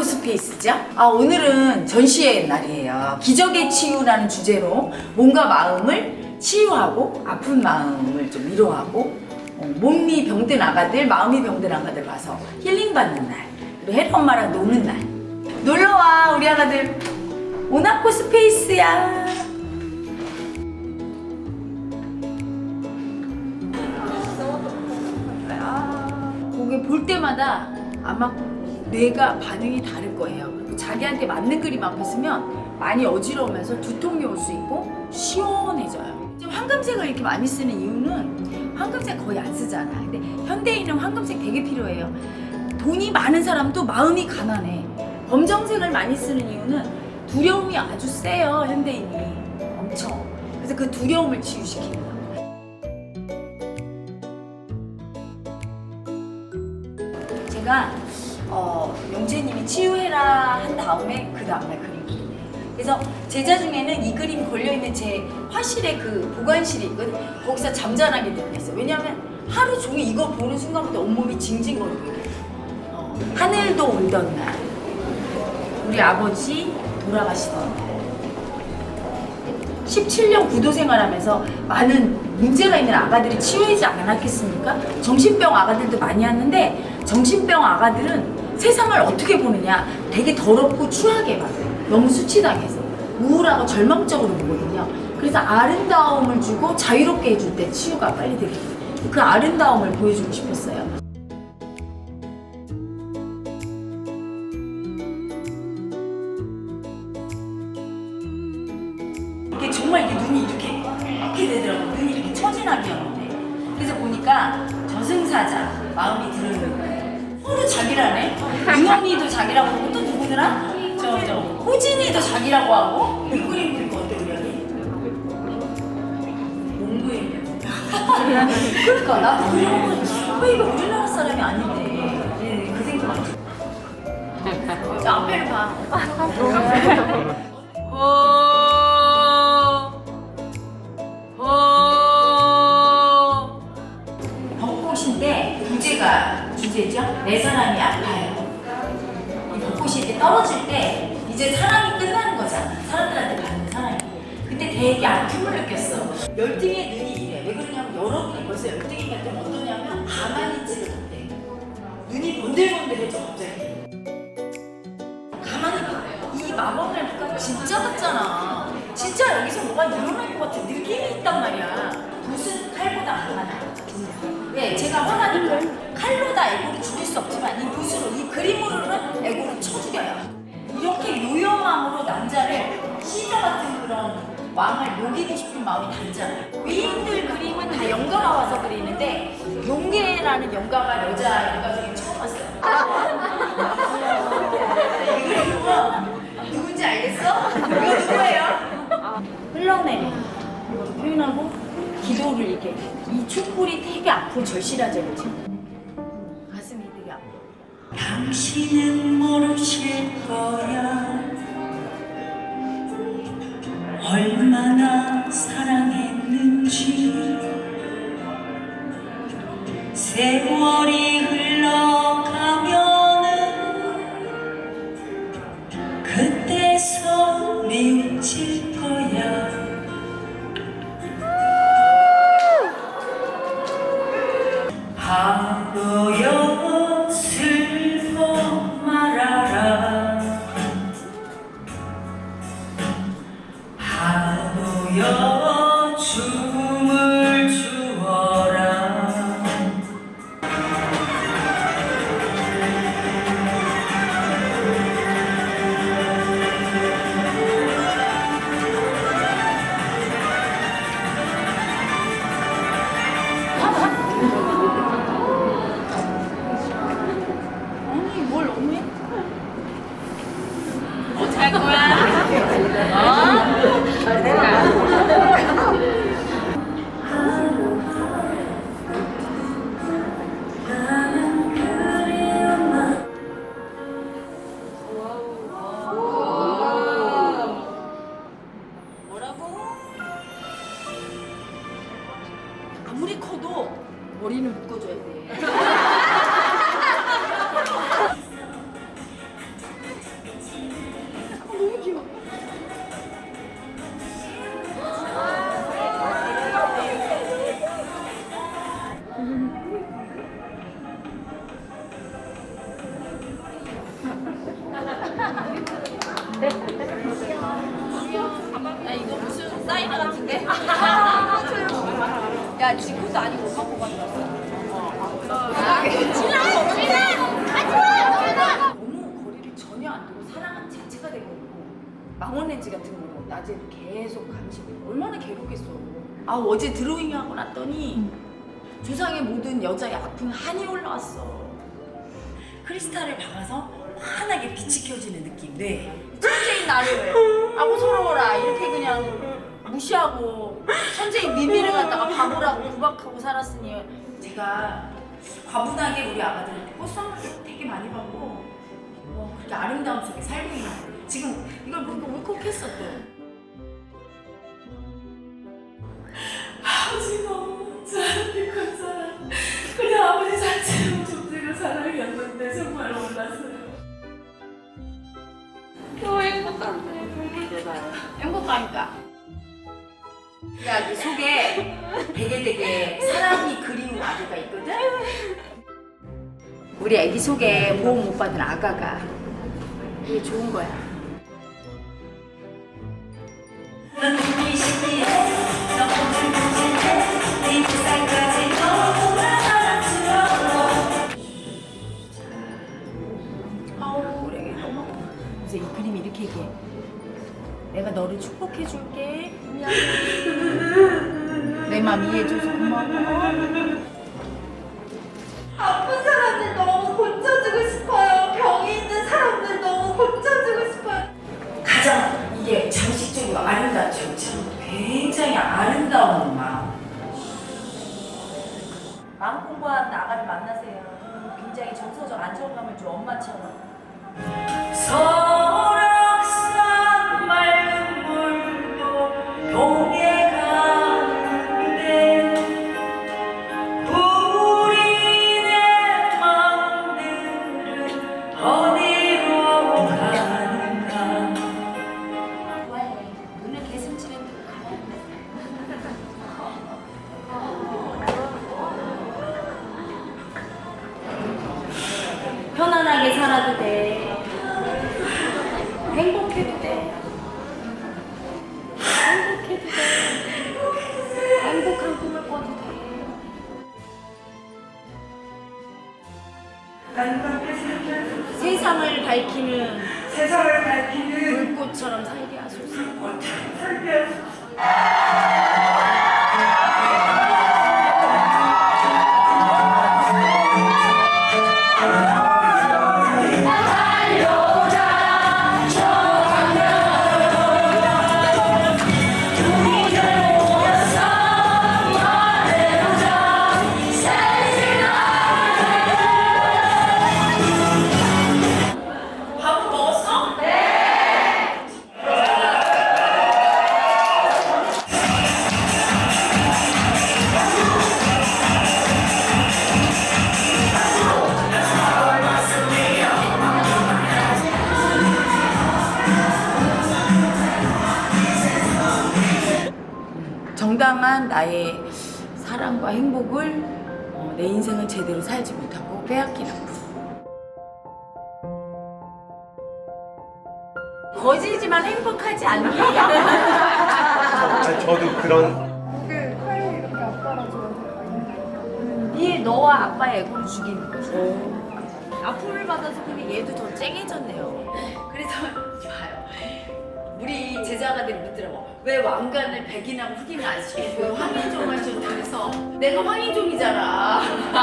모나코 스페이스죠? 아, 오늘은 전시회 날이에요. 기적의 치유라는 주제로 몸과 마음을 치유하고 아픈 마음을 좀 위로하고 어, 몸이 병든 아가들, 마음이 병든 아가들 와서 힐링받는 날. 그리고 혜리 엄마랑 노는 날. 놀러와, 우리 아가들. 모나코 스페이스야. 그게 볼 때마다 아마 뇌가 반응이 다를 거예요. 그리고 자기한테 맞는 그림 앞에 쓰면 많이 어지러우면서 두통이 올 수 있고 시원해져요. 지금 황금색을 이렇게 많이 쓰는 이유는 황금색 거의 안 쓰잖아. 근데 현대인은 황금색 되게 필요해요. 돈이 많은 사람도 마음이 가난해. 검정색을 많이 쓰는 이유는 두려움이 아주 세요, 현대인이. 엄청. 그래서 그 두려움을 치유시키는 거예요. 제가 어, 영재님이 치유해라 한 다음에 그 다음날 그림 그리네. 그래서 제자 중에는 이 그림 걸려 있는 제 화실에 그 보관실이 있거든. 거기서 잠자나게 되고 있어. 왜냐하면 하루 종일 이거 보는 순간부터 온몸이. 어, 하늘도 울던 날, 우리 아버지 돌아가시던 날. 17년 구도 생활하면서 많은 문제가 있는 아가들이 치유하지 않았겠습니까? 정신병 아가들도 많이 왔는데 정신병 아가들은 세상을 어떻게 보느냐 되게 더럽고 추하게 봐요. 너무 수치당해서 우울하고 절망적으로 보거든요. 그래서 아름다움을 주고 자유롭게 해줄 때 치유가 빨리 되거든요. 그 아름다움을 보여주고 싶었어요. 이게 정말 이게 눈이 이렇게 이렇게 되더라고 눈이 이렇게 처진하게였는데 그래서 보니까 저승사자 마음이 들어있는 거예요 서로 자기라네? 윤원이도 자기라고 하고 또 누구더라? 저 저 호진이도 자기라고 하고? 이 그림 그리고 어때 우리 언니 몽구이냐 그러니까 나도 그런 거 왜 이거 우리나라 사람이 아닌데. 네, 그 생각 저 앞에를 봐 주제죠. 내 사랑이 아파요. 이 벚꽃이 이렇게 떨어질 때 이제 사랑이 끝나는 거잖아. 사람들한테 받는 사랑이. 그때 되게 아픔을 느꼈어. 열등의 눈이 이래. 왜 그러냐면 여러분이 벌써 열등이가 좀 어떠냐면 가만히 있지를 못해. 눈이 번들번들해져 갑자기. 가만히 봐. 이 마법을 보니까 진짜 같잖아. 진짜 여기서 뭐가 일어날 것 같은 느낌이 있단 말이야. 붓은 칼보다 강하다. 왜? 제가 화나니까 칼로 다 애고를 죽일 수 없지만 이 붓으로, 이 그림으로는 애고를 쳐 죽여요. 이렇게 요염함으로 남자를 시저 같은 그런 왕을 녹이고 싶은 마음이 다르잖아요. 위인들 그림은 다 영가가 와서 그리는데 용계라는 영가가 여자 영가 중에 처음 왔어요. 이거 누군지 알겠어? 이거 누구예요? 흘러내려 이걸 표현하고 기도를 이렇게 이 촛불이 되게 앞으로 절실하죠 아파 당신은 모르실 거야. 얼마나 사랑했는지. 세월이 아무리 커도 머리는 묶어줘야 돼 야 지구도 아니고 오빠 거 같다. 너무 거리를 전혀 안 두고 사랑하는 자체가 되고 망원렌즈 같은 거로 낮에 계속 감시고 얼마나 괴롭겠어. 아 어제 드로잉 하고 났더니 조상의 모든 여자의 아픈 한이 올라왔어. 크리스탈을 박아서 환하게 빛이 켜지는 느낌. 네. 천재인 나를 아고 서러워라 이렇게 그냥 무시하고 천재인 미미를 갖다가 바보라고 구박하고 살았으니 제가 과분하게 우리 아가들한테 꽃선물도 되게 많이 받고 뭐 그렇게 아름다움 속에 살고 있는 거예요. 지금 이걸 보니까 울컥했어 또. 아버지 너무 큰 사랑 그냥 아버지 자체로 존재가 사랑이었는데 정말 몰랐어요 너무 행복한데. 행복하니까. 야, 네 속에 되게 되게 사랑이 그리운 아기가 있거든? 우리 애기 속에 보험 못 받은 아가가. 이게 좋은 거야. 내가 너를 축복해 줄게. 내맘 이해해줘서 고마워. 세상을 밝히는 세상을 밝히는 불꽃처럼 살게 하소서. 꽃처럼 살게 하소서 거지지만 행복하지 않니? 아, 저도 그런 네 너와 아빠의 애고를 죽이는 거지. 아픔을 받아서 근데 얘도 더 쨍해졌네요. 그래서 좋아요. 우리 제자가들이 묻더라고. 왜 왕관을 백인하고 흑인을 안 시키고 왜 황인종 하셨냐 그래서 내가 황인종이잖아.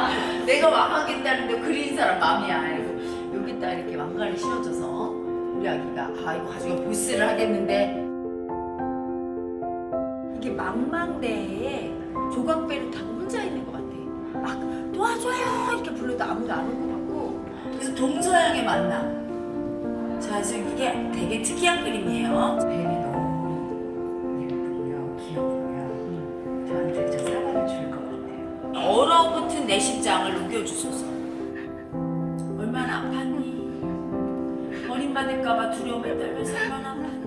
내가 왕하겠다는데 그린 사람 맘이야. 그리고 여기다 이렇게 왕관을 씌워줘서 우리 아기가 아 이거 가지고 보스를 하겠는데 이게 망망대해에 조각배로 다 혼자 있는 것 같아. 막 도와줘요 이렇게 불러도 아무도 안올것 같고 그래서 동서양의 만남. 자 지금 이게 되게 특이한 그림이에요. 뱀이 너무 예쁘고요, 귀엽고요. 저한테 저 사과를 줄 것 같아요. 얼어붙은 내 심장을 녹여주소서. 버림받을까봐 두려움에 떨면서 아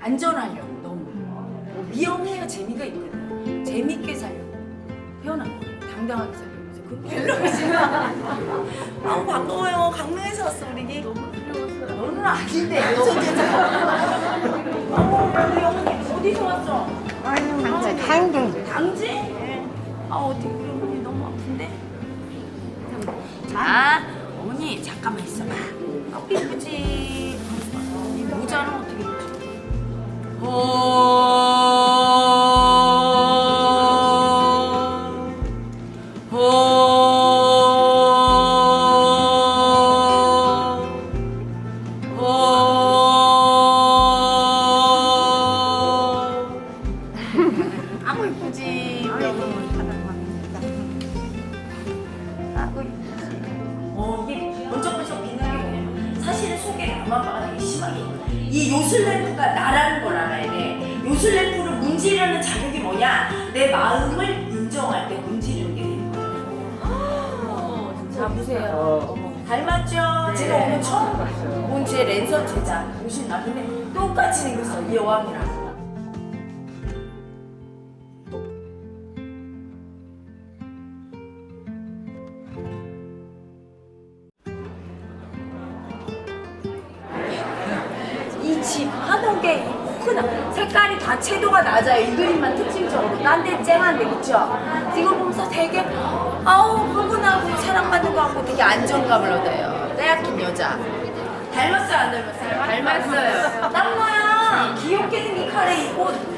안전하려고 너무 뭐 위험해야 재미가 있거든. 재밌게 살려고 태어난 거예요. 당당하게 살려고. 그래서 그건 별로 싫어. 아우 반가워요. 강릉에서 왔어 우리. 너무 두려웠어요. 너는 아닌데. 어머 우리 어머니 어디서 왔어? 당근. 당지? 아 어떻게 우리 어머니 너무 아픈데? 자 어머니 잠깐만 있어봐 아 이쁘지 이 입지? 아 돼 요술램프를 문지르는 자격이 뭐냐? 내 마음을 인정할 때 문지르는 게 되는 거야 자 보세요 닮았죠? 제가 오늘 처음 본제 랜선 제자. 보신 나 근데 똑같이 생겼어 이 여왕이랑 낮아요. 이 그림만 특징적으로. 딴 데 쨍한데 그쵸? 이걸 보면서 되게 아우 포근하고 사랑받는 것 같고 되게 안정감을 얻어요. 빼앗긴 여자. 닮았어요 안 닮았어요? 닮았어요. 땀나야 귀엽게 생긴 카레 입고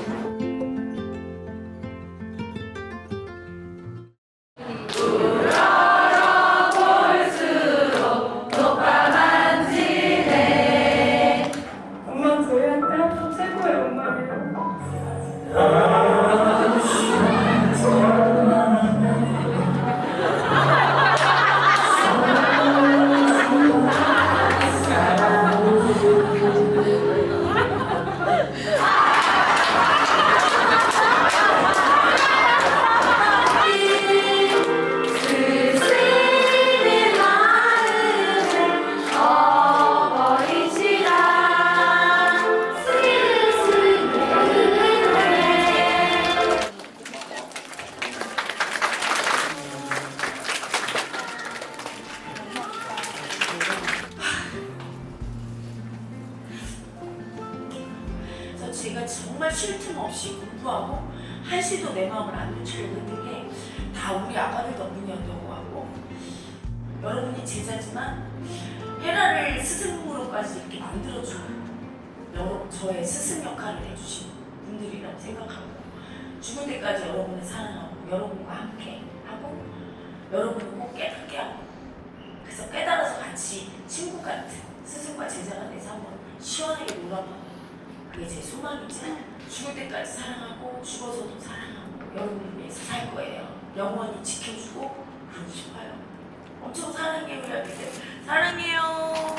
없이 공부하고 한시도 내 마음을 안 놓치려고 했던 게 다 우리 아빠들 덕분이었던 것 같고 여러분이 제자지만 헤라를 스승으로까지 이렇게 만들어주는 여러, 저의 스승 역할을 해주신 분들이라고 생각하고 죽을 때까지 여러분을 사랑하고 여러분과 함께 하고 여러분을 꼭 깨닫게 하고 그래서 깨달아서 같이 친구 같은 스승과 제자가 돼서 한번 시원하게 놀아보는 그게 제 소망이지 죽을 때까지 사랑하고 죽어서도 사랑하고 여러분을 위해서 살 거예요. 영원히 지켜주고 그러고 싶어요. 엄청 사랑해요 우리 아기들. 사랑해요